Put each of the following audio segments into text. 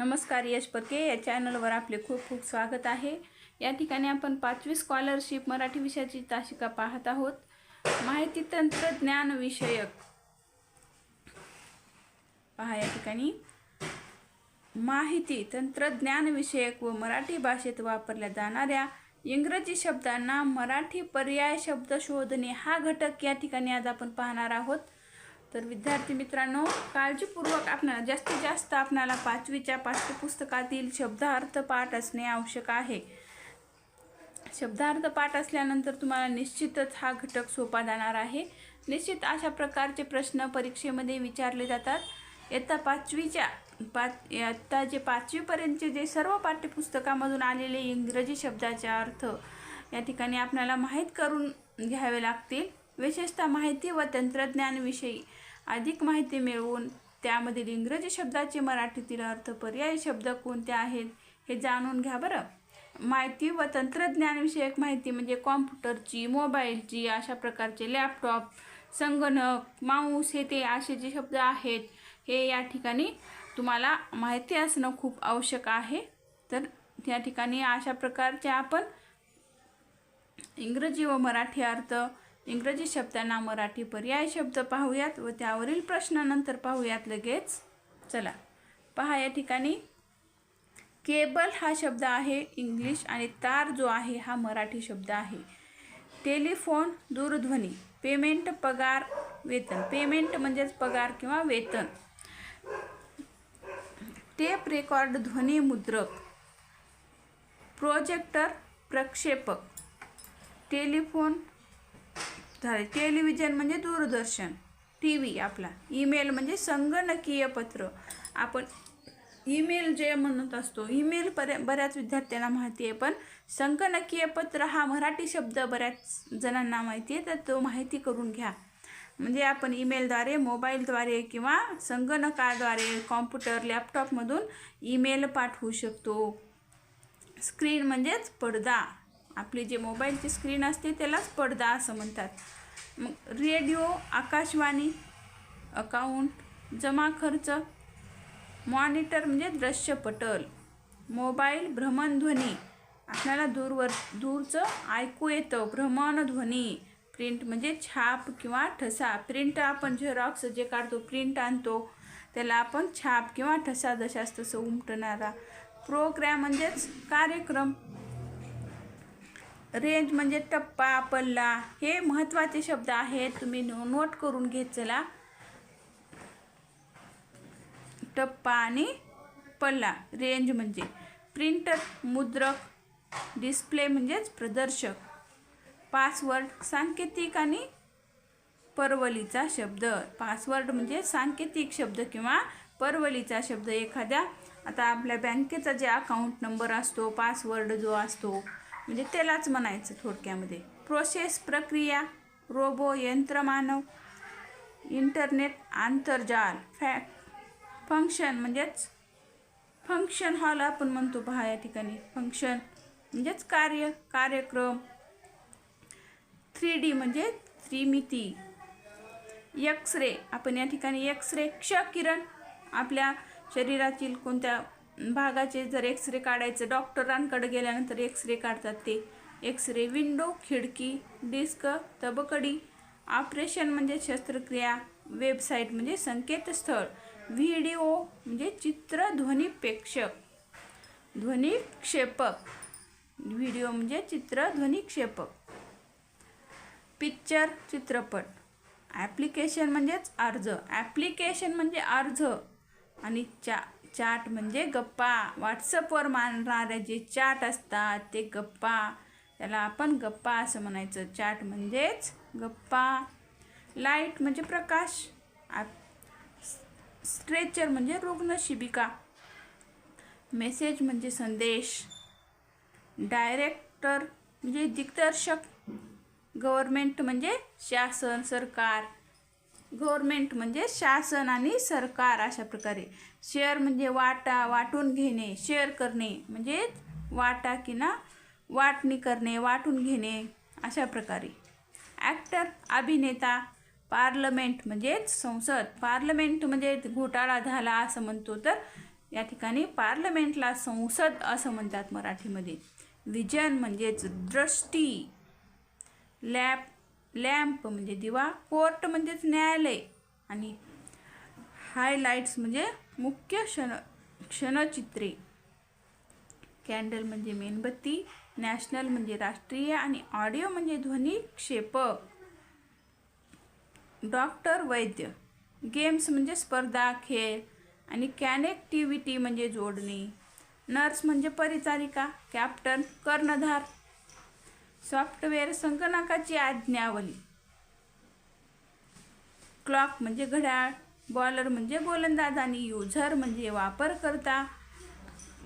नमस्कार यश परके या चॅनलवर आपले खूप खूप स्वागत आहे. या ठिकाणी आपण पाचवी स्कॉलरशिप मराठी विषयाची तासिका पाहत आहोत. माहिती तंत्रज्ञान विषयक. पहा या ठिकाणी. माहिती तंत्रज्ञान विषयक व मराठी भाषेत वापरल्या जाणाऱ्या इंग्रजी शब्दांना मराठी पर्याय शब्द शोधणे हा घटक या ठिकाणी आज आपण पाहणार आहोत. तर विद्यार्थी मित्रांनो काळजीपूर्वक आपणाला जास्तीत जास्त आपणाला पाचवीच्या पाठ्यपुस्तकातील शब्दार्थ पाठ असणे आवश्यक आहे. शब्दार्थ पाठ असल्यानंतर तुम्हाला निश्चितच हा घटक सोपा जाणार आहे. निश्चित अशा प्रकारचे प्रश्न परीक्षेमध्ये विचारले जातात. इयत्ता पाचवीच्या पाच इयत्ता जे पाचवीपर्यंतचे जे सर्व पाठ्यपुस्तकामधून आलेले इंग्रजी शब्दाचे अर्थ या ठिकाणी आपल्याला माहीत करून घ्यावे लागतील. विशेषतः माहिती व तंत्रज्ञानविषयी अधिक माहिती मिळवून त्यामधील इंग्रजी शब्दाचे मराठीतील अर्थ पर्यायी शब्द कोणते आहेत हे जाणून घ्या बरं. माहिती व तंत्रज्ञानविषयक माहिती म्हणजे कॉम्प्युटरची मोबाईलची अशा प्रकारचे लॅपटॉप संगणक माऊस हे ते असे जे शब्द आहेत हे या ठिकाणी तुम्हाला माहिती असणं खूप आवश्यक आहे. तर या ठिकाणी अशा प्रकारचे आपण इंग्रजी व मराठी अर्थ इंग्रजी शब्दांना मराठी पर्याय शब्द पाहूयात व त्यावरील प्रश्नानंतर पाहूयात लगेच. चला पहा या ठिकाणी. केबल हा शब्द आहे इंग्लिश आणि तार जो आहे हा मराठी शब्द आहे. टेलिफोन दूरध्वनी पेमेंट पगार वेतन. पेमेंट म्हणजेच पगार किंवा वेतन. टेप रेकॉर्ड ध्वनी मुद्रक. प्रोजेक्टर प्रक्षेपक. टेलिफोन झाले. टेलिव्हिजन म्हणजे दूरदर्शन टी व्ही आपला. ईमेल म्हणजे संगणकीय पत्र. आपण ईमेल जे म्हणत असतो ईमेल पर्या बऱ्याच विद्यार्थ्यांना माहिती आहे पण संगणकीय पत्र हा मराठी शब्द बऱ्याच जणांना माहिती आहे तर तो माहिती करून घ्या. म्हणजे आपण ईमेलद्वारे मोबाईलद्वारे किंवा संगणकाद्वारे कॉम्प्युटर लॅपटॉपमधून ईमेल पाठवू शकतो. स्क्रीन म्हणजेच पडदा. आपली जे मोबाईलची स्क्रीन असते त्यालाच पडदा असं म्हणतात. मग रेडिओ आकाशवाणी अकाउंट जमा खर्च मॉनिटर म्हणजे दृश्यपटल मोबाईल भ्रमणध्वनी आपल्याला दूरवर दूरचं ऐकू येतं भ्रमणध्वनी प्रिंट म्हणजे छाप किंवा ठसा प्रिंट आपण झेरॉक्स जे काढतो प्रिंट आणतो त्याला आपण छाप किंवा ठसा जशास तसं उमटणारा. प्रोग्रॅम म्हणजेच कार्यक्रम. रेंज म्हणजे टप्पा पल्ला हे महत्त्वाचे शब्द आहेत. तुम्ही नो नोट करून घेत चला. टप्पा आणि पल्ला रेंज म्हणजे प्रिंटर मुद्रक डिस्प्ले म्हणजेच प्रदर्शक पासवर्ड सांकेतिक आणि परवलीचा शब्द. पासवर्ड म्हणजे सांकेतिक शब्द किंवा परवलीचा शब्द एखाद्या. आता आपल्या बँकेचा जे अकाउंट नंबर असतो पासवर्ड जो असतो म्हणजे त्यालाच म्हणायचं थोडक्यामध्ये. प्रोसेस प्रक्रिया रोबो यंत्रमानव इंटरनेट आंतरजाल फॅ फंक्शन म्हणजेच फंक्शन हॉल आपण म्हणतो पहा या ठिकाणी. फंक्शन म्हणजेच कार्य कार्यक्रम. थ्री डी म्हणजे त्रिमिती. एक्स रे आपण या ठिकाणी एक्स रे क्ष किरण आपल्या शरीरातील कोणत्या भागाचे जर एक्सरे काढायचं डॉक्टरांकडे गेल्यानंतर एक्सरे काढतात ते. एक्स रे विंडो खिडकी डिस्क तबकडी ऑपरेशन म्हणजे शस्त्रक्रिया वेबसाईट म्हणजे संकेतस्थळ व्हिडिओ म्हणजे चित्र ध्वनिपेक्षक ध्वनिक्षेपक व्हिडिओ म्हणजे चित्र ध्वनिक्षेपक पिक्चर चित्रपट. ॲप्लिकेशन म्हणजेच अर्ज. ॲप्लिकेशन म्हणजे अर्ज. आणि चा चाट म्हणजे गप्पा. व्हॉट्सअपवर मारणारे जे चाट असतात ते गप्पा. त्याला आपण गप्पा असं म्हणायचं. चाट म्हणजेच गप्पा. लाइट म्हणजे प्रकाश. स्ट्रेचर म्हणजे रुग्ण शिबिका. मेसेज म्हणजे संदेश. डायरेक्टर म्हणजे दिग्दर्शक. गव्हर्मेंट म्हणजे शासन सरकार. गव्हर्मेंट म्हणजे शासन आणि सरकार अशा प्रकारे. शेअर म्हणजे वाटा वाटून घेणे शेअर करणे म्हणजे वाटा किंवा वाटणी करणे वाटून घेणे अशा प्रकारे. ॲक्टर अभिनेता पार्लमेंट म्हणजेच संसद. पार्लमेंट म्हणजे घोटाळा झाला असं म्हणतो तर या ठिकाणी पार्लमेंटला संसद असं म्हणतात मराठीमध्ये. विजन म्हणजेच दृष्टी. लॅप लॅम्प म्हणजे दिवा कोर्ट म्हणजेच न्यायालय आणि हायलाइट्स म्हणजे मुख्य क्षण क्षणचित्रे. कॅन्डल म्हणजे मेणबत्ती नॅशनल म्हणजे राष्ट्रीय आणि ऑडिओ म्हणजे ध्वनी क्षेपक डॉक्टर वैद्य गेम्स म्हणजे स्पर्धा खेळ आणि कॅनेक्टिव्हिटी म्हणजे जोडणी. नर्स म्हणजे परिचारिका कॅप्टन कर्णधार. सॉफ्टवेअर संगणकाची आज्ञावली. क्लॉक म्हणजे घड्याळ बॉलर म्हणजे गोलंदाज आणि युझर म्हणजे वापरकर्ता.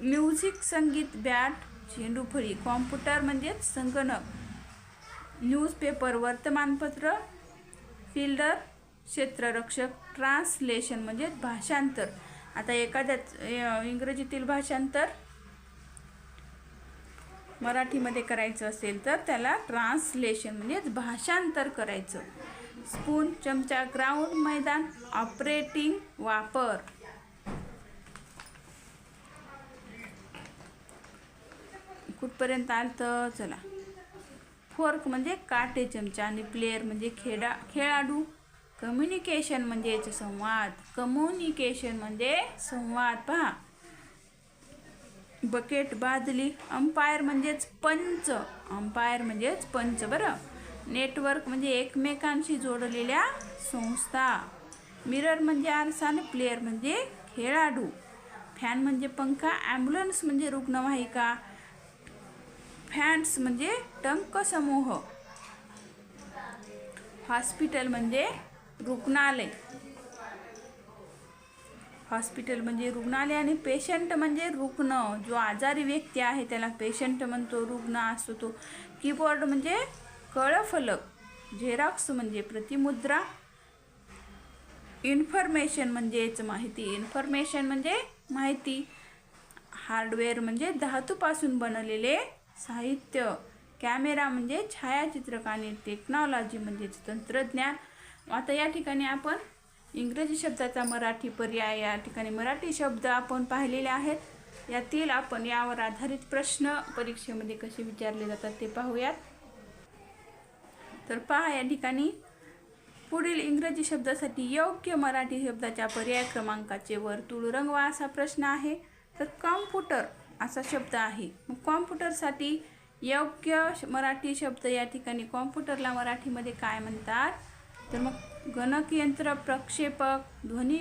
म्युझिक संगीत बॅट चेंडूफळी कॉम्प्युटर म्हणजेच संगणक. न्यूजपेपर वर्तमानपत्र फिल्डर क्षेत्ररक्षक ट्रान्सलेशन म्हणजे भाषांतर. आता एखाद्याच इंग्रजीतील भाषांतर मराठीमध्ये करायचं असेल तर त्याला ट्रान्सलेशन म्हणजेच भाषांतर करायचं. स्पून चमचा ग्राउंड मैदान ऑपरेटिंग वापर. कुठपर्यंत आलं तर चला. फोर्क म्हणजे काटे चमचा आणि प्लेयर म्हणजे खेळा खेळाडू. कम्युनिकेशन म्हणजे संवाद. कम्युनिकेशन म्हणजे संवाद. पहा. बकेट बादली अंपायर म्हणजेच पंच. अंपायर म्हणजेच पंच बरं. नेटवर्क म्हणजे एकमेकांशी जोडलेल्या संस्था. मिरर म्हणजे आरसा आणि प्लेयर म्हणजे खेळाडू. फॅन म्हणजे पंखा ॲम्ब्युलन्स म्हणजे रुग्णवाहिका. फॅन्स म्हणजे टंक समूह. हॉस्पिटल म्हणजे रुग्णालय. हॉस्पिटल म्हणजे रुग्णालय आणि पेशंट म्हणजे रुग्ण. जो आजारी व्यक्ती आहे त्याला पेशंट म्हणतो रुग्ण असतो तो. कीबोर्ड म्हणजे कळफलक झेरॉक्स म्हणजे प्रतिमुद्रा इन्फॉर्मेशन म्हणजेच माहिती. इन्फॉर्मेशन म्हणजे माहिती. हार्डवेअर म्हणजे धातूपासून बनलेले साहित्य. कॅमेरा म्हणजे छायाचित्रक आणि टेक्नॉलॉजी म्हणजेच तंत्रज्ञान. आता या ठिकाणी आपण इंग्रजी शब्दाचा मराठी पर्याय या ठिकाणी मराठी शब्द आपण पाहिलेले आहेत. यातील आपण यावर आधारित प्रश्न परीक्षेमध्ये कसे विचारले जातात ते पाहूयात. तर पहा या ठिकाणी. पुढील इंग्रजी शब्दासाठी योग्य मराठी शब्दाच्या पर्याय क्रमांकाचे वर्तुळ रंगवा असा प्रश्न आहे. तर कॉम्प्युटर असा शब्द आहे. मग कॉम्प्युटरसाठी योग्य श- मराठी शब्द या ठिकाणी कॉम्प्युटरला मराठीमध्ये काय म्हणतात? तर मग गणकयंत्र प्रक्षेपक ध्वनी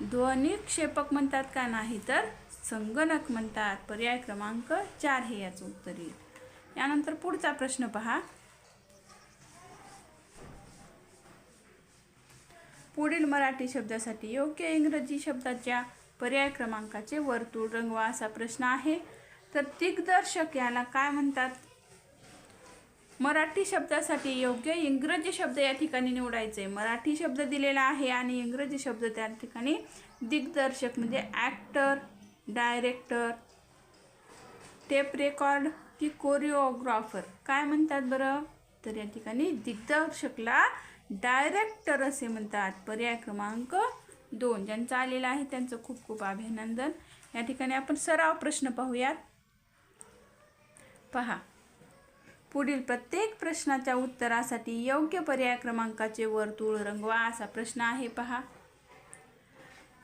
ध्वनिक्षेपक म्हणतात का नाही तर संगणक म्हणतात. पर्याय क्रमांक चार हे याचं उत्तर येईल. यानंतर पुढचा प्रश्न पहा. पुढील मराठी शब्दासाठी योग्य इंग्रजी शब्दाच्या पर्याय क्रमांकाचे वर्तुळ रंगवा असा प्रश्न आहे. तर दिग्दर्शक याला काय म्हणतात? मराठी शब्दासाठी योग्य इंग्रजी शब्द या ठिकाणी निवडायचे. मराठी शब्द दिलेला आहे आणि इंग्रजी शब्द त्या ठिकाणी दिग्दर्शक म्हणजे ॲक्टर डायरेक्टर टेप रेकॉर्ड की कोरिओग्राफर काय म्हणतात बरं? तर या ठिकाणी दिग्दर्शकला डायरेक्टर असे म्हणतात. पर्याय क्रमांक दोन. ज्यांचा आलेला आहे त्यांचं खूप खूप अभिनंदन. या ठिकाणी आपण सराव प्रश्न पाहूयात. पहा. पुढील प्रत्येक प्रश्नाच्या उत्तरासाठी योग्य पर्याय क्रमांकाचे वर्तुळ रंगवा असा प्रश्न आहे पहा.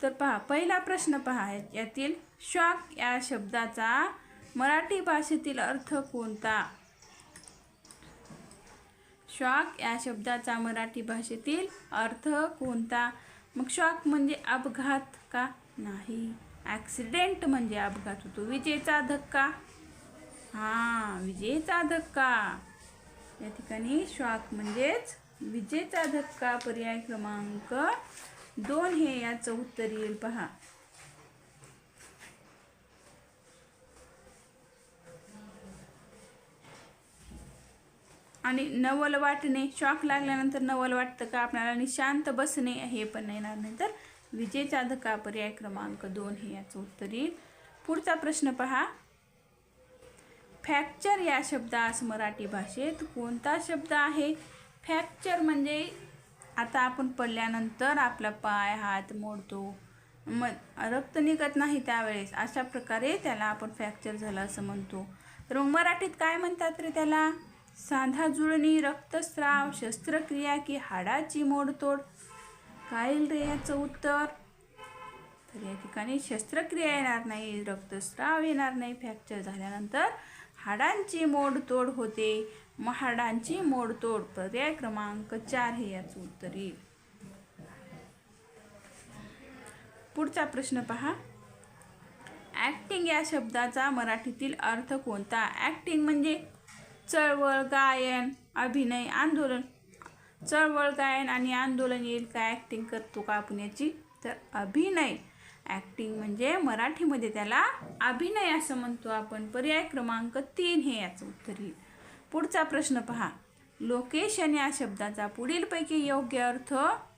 तर पहा पहिला प्रश्न पहा यातील शॉक या शब्दाचा मराठी भाषेतील अर्थ कोणता? शॉक या शब्दाचा मराठी भाषेतील अर्थ कोणता? मग शॉक म्हणजे अपघात का? नाही. ॲक्सिडेंट म्हणजे अपघात होतो. विजेचा धक्का? हां विजेचा धक्का या ठिकाणी शॉक म्हणजेच विजेचा धक्का पर्याय क्रमांक दोन हे याचं उत्तर येईल पहा. आणि नवल वाटणे शॉक लागल्यानंतर नवल वाटतं का? आपल्याला आणि शांत बसणे हे पण येणार नाही तर विजेचा धक्का पर्याय क्रमांक दोन हे याचं उत्तर येईल. पुढचा प्रश्न पहा. फॅक्चर या शब्दास मराठी भाषेत कोणता शब्द आहे? फॅक्चर म्हणजे आता आपण पडल्यानंतर आपला पाय हात मोडतो. म रक्त निघत नाही त्यावेळेस. अशा प्रकारे त्याला आपण फ्रॅक्चर झालं असं म्हणतो. तर मग मराठीत काय म्हणतात रे त्याला? साधा जुळणी रक्तस्राव शस्त्रक्रिया की हाडाची मोडतोड? काय रे याचं उत्तर? तर या ठिकाणी शस्त्रक्रिया येणार नाही रक्तस्राव येणार नाही. फ्रॅक्चर झाल्यानंतर हाडांची मोडतोड होते. महाडांची मोडतोड पर्याय क्रमांक चार हे याचं उत्तर येईल. पुढचा प्रश्न पहा. ॲक्टिंग या शब्दाचा मराठीतील अर्थ कोणता? ॲक्टिंग म्हणजे चळवळ गायन अभिनय आंदोलन. चळवळ गायन आणि आंदोलन येईल का? ॲक्टिंग करतो का आपण याची? तर अभिनय. ॲक्टिंग म्हणजे मराठीमध्ये त्याला अभिनय असं म्हणतो आपण. पर्याय क्रमांक तीन हे याचं उत्तर येईल. पुढचा प्रश्न पहा. लोकेशन या शब्दाचा पुढीलपैकी योग्य अर्थ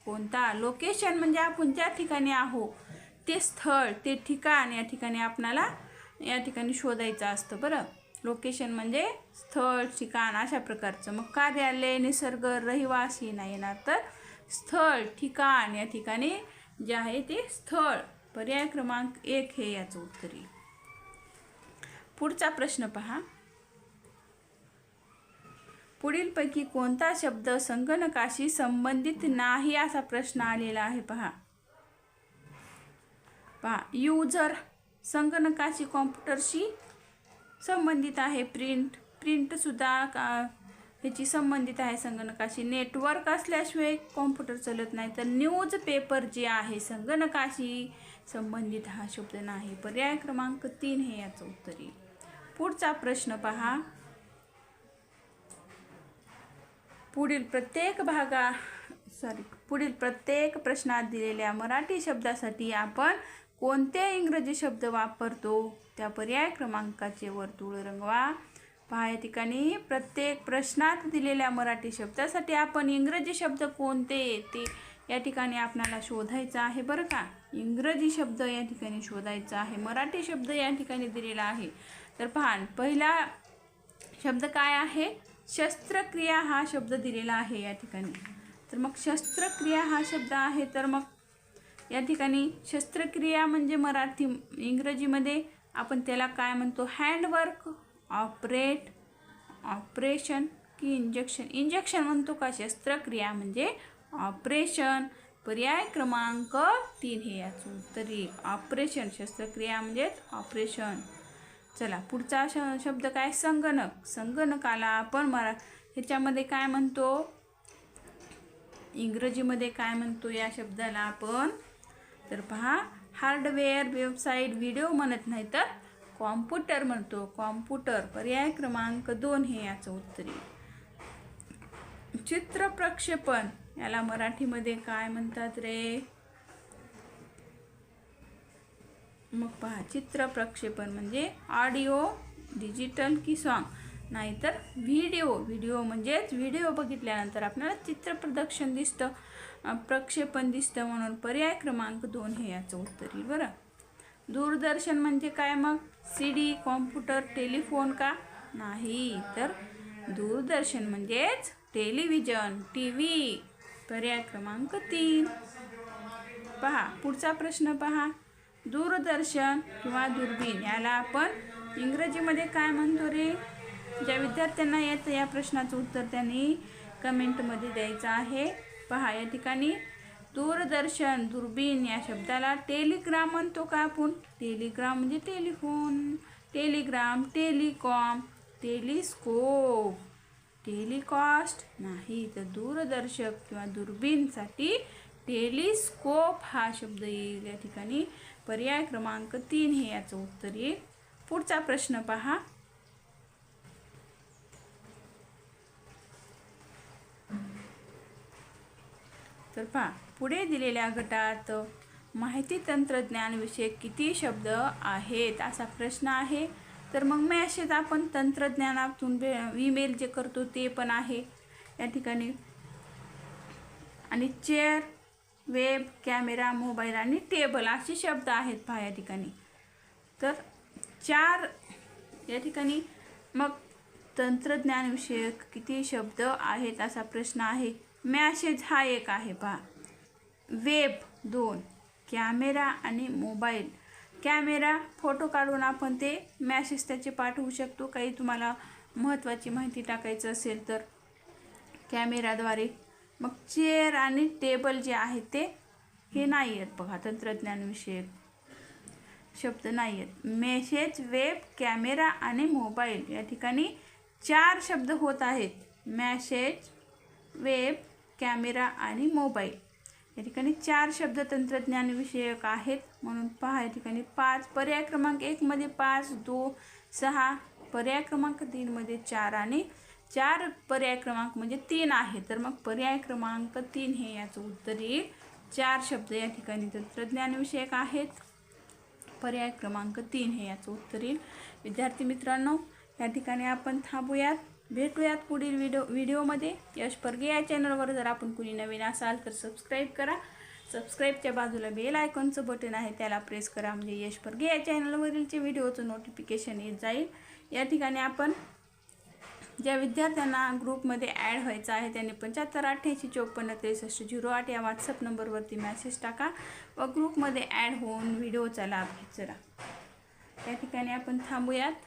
कोणता? लोकेशन म्हणजे आपण ज्या ठिकाणी आहो ते स्थळ ते ठिकाण या ठिकाणी आपणाला या ठिकाणी शोधायचं असतं बरं. लोकेशन म्हणजे स्थळ ठिकाण अशा प्रकारचं. मग कार्यालय निसर्ग रहिवासी नाही येणार तर स्थळ ठिकाण या ठिकाणी जे आहे ते स्थळ. पर्याय क्रमांक एक हे याचं उत्तर येईल. पुढचा प्रश्न पहा. पुढीलपैकी कोणता शब्द संगणकाशी संबंधित नाही असा प्रश्न आलेला आहे पहा. पहा युजर संगणकाशी कॉम्प्युटरशी संबंधित आहे प्रिंट प्रिंटसुद्धा का ह्याची संबंधित आहे संगणकाशी. नेटवर्क असल्याशिवाय कॉम्प्युटर चालत नाही. तर न्यूज पेपर जे आहे संगणकाशी संबंधित हा शब्द नाही. पर्याय क्रमांक तीन हे याचं उत्तर येईल. पुढचा प्रश्न पहा. पुढील प्रत्येक भागा सॉरी पुढील प्रत्येक प्रश्नात दिलेल्या मराठी शब्दासाठी आपण कोणते इंग्रजी शब्द वापरतो? त्या पर्याय क्रमांकाचे वर्तुळ रंगवा. पहा या ठिकाणी. प्रत्येक प्रश्नात दिलेल्या मराठी शब्दासाठी आपण इंग्रजी शब्द कोणते? ते या ठिकाणी आपणाला शोधायचं आहे बरं का? इंग्रजी शब्द या ठिकाणी शोधायचा आहे. मराठी शब्द या ठिकाणी दिलेला आहे. तर पहा पहिला शब्द काय आहे? शस्त्रक्रिया हा शब्द दिलेला आहे या ठिकाणी. तर मग शस्त्रक्रिया हा शब्द आहे तर मग या ठिकाणी शस्त्रक्रिया म्हणजे मराठी इंग्रजीमध्ये आपण त्याला काय म्हणतो? हँडवर्क ऑपरेट ऑपरेशन की इंजेक्शन. इंजेक्शन म्हणतो का? शस्त्रक्रिया म्हणजे ऑपरेशन. पर्याय क्रमांक तीन हे याचं उत्तर येईल ऑपरेशन शस्त्रक्रिया म्हणजेच ऑपरेशन. चला पुढचा श शब्द काय? संगणक. संगणकाला आपण मरा ह्याच्यामध्ये काय म्हणतो? इंग्रजीमध्ये काय म्हणतो या शब्दाला आपण? तर पहा हार्डवेअर वेबसाईट व्हिडिओ म्हणत नाही तर कॉम्प्युटर म्हणतो. कॉम्प्युटर पर्याय क्रमांक दोन हे याचं उत्तर. येईल चित्र प्रक्षेपण. याला मराठीमध्ये काय म्हणतात रे? मग पहा चित्र प्रक्षेपण म्हणजे ऑडिओ डिजिटल की सॉन्ग. नाहीतर व्हिडिओ. व्हिडिओ म्हणजेच व्हिडिओ बघितल्यानंतर आपल्याला चित्र प्रदर्शन दिसतं प्रक्षेपण दिसतं म्हणून पर्याय क्रमांक दोन हे याचं उत्तर येईल बरं. दूरदर्शन म्हणजे काय मग? सी डी कॉम्प्युटर टेलिफोन का? नाही तर दूरदर्शन म्हणजेच टेलिव्हिजन टी व्ही पर्याय क्रमांक तीन. पहा पुढचा प्रश्न पहा. दूरदर्शन किंवा दुर्बीण याला आपण इंग्रजीमध्ये काय म्हणतो रे? ज्या विद्यार्थ्यांना येतं या प्रश्नाचं उत्तर त्यांनी कमेंटमध्ये द्यायचं आहे. पहा या ठिकाणी दूरदर्शन दुर्बीण या शब्दाला टेलिग्राम म्हणतो का आपण? टेलिग्राम म्हणजे telephone. Telegram telecom telescope. Telecast नाही तर दूरदर्शक किंवा दुर्बीणसाठी टेलिस्कोप हा शब्द येईल. या ठिकाणी पर्याय क्रमांक तीन हे याचं उत्तर येईल. पुढचा प्रश्न पहा. तर पहा पुढे दिलेल्या गटात माहिती तंत्रज्ञानविषयक किती शब्द आहेत असा प्रश्न आहे. तर मग मॅसेज आपण तंत्रज्ञानातून भे ईमेल जे करतो ते पण आहे. या ठिकाणी. आणि चेअर वेब कॅमेरा मोबाईल आणि टेबल असे शब्द आहेत पहा या ठिकाणी. तर चार या ठिकाणी. मग तंत्रज्ञानविषयक किती शब्द आहेत असा प्रश्न आहे. मॅसेज हा एक आहे पहा. वेब दोन कॅमेरा आणि मोबाईल कॅमेरा फोटो काढून आपण ते मॅसेज त्याचे पाठवू शकतो. काही तुम्हाला महत्त्वाची माहिती टाकायचं असेल तर कॅमेराद्वारे. मग चेअर आणि टेबल जे आहे ते हे नाही आहेत बघा तंत्रज्ञानविषयक शब्द नाही आहेत मेसेज वेब कॅमेरा आणि मोबाईल या ठिकाणी चार शब्द होत आहेत. मॅसेज वेब कॅमेरा आणि मोबाईल या ठिकाणी चार शब्द तंत्रज्ञान विषयक आहेत. म्हणून पहा या ठिकाणी पाच पर्याय क्रमांक एकमध्ये पाच दो सहा पर्याय क्रमांक तीनमध्ये चार आणि चार पर्याय क्रमांक म्हणजे तीन आहे. तर मग पर्याय क्रमांक तीन हे याचं उत्तर येईल. चार शब्द या ठिकाणी तंत्रज्ञान विषयक आहेत. पर्याय क्रमांक तीन हे याचं उत्तर येईल. विद्यार्थी मित्रांनो या ठिकाणी आपण थांबूयात. भेटूयात पुढील व्हिडिओ व्हिडिओमध्ये यश परगे या चॅनलवर जर आपण कुणी नवीन असाल तर सबस्क्राईब करा. सबस्क्राईबच्या बाजूला बेल आयकॉनचं बटन आहे त्याला प्रेस करा. म्हणजे यश परगे या चॅनलवरीलचे व्हिडिओचं नोटिफिकेशन येत जाईल. या ठिकाणी आपण ज्या विद्यार्थ्यांना ग्रुपमध्ये ॲड व्हायचं आहे त्यांनी पंच्याहत्तर अठ्ठ्याऐंशी चोपन्न त्रेसष्ट झिरो आठ या व्हॉट्सअप नंबरवरती मॅसेज टाका व ग्रुपमध्ये ॲड होऊन व्हिडिओचा लाभ घेत जरा या ठिकाणी आपण थांबूयात.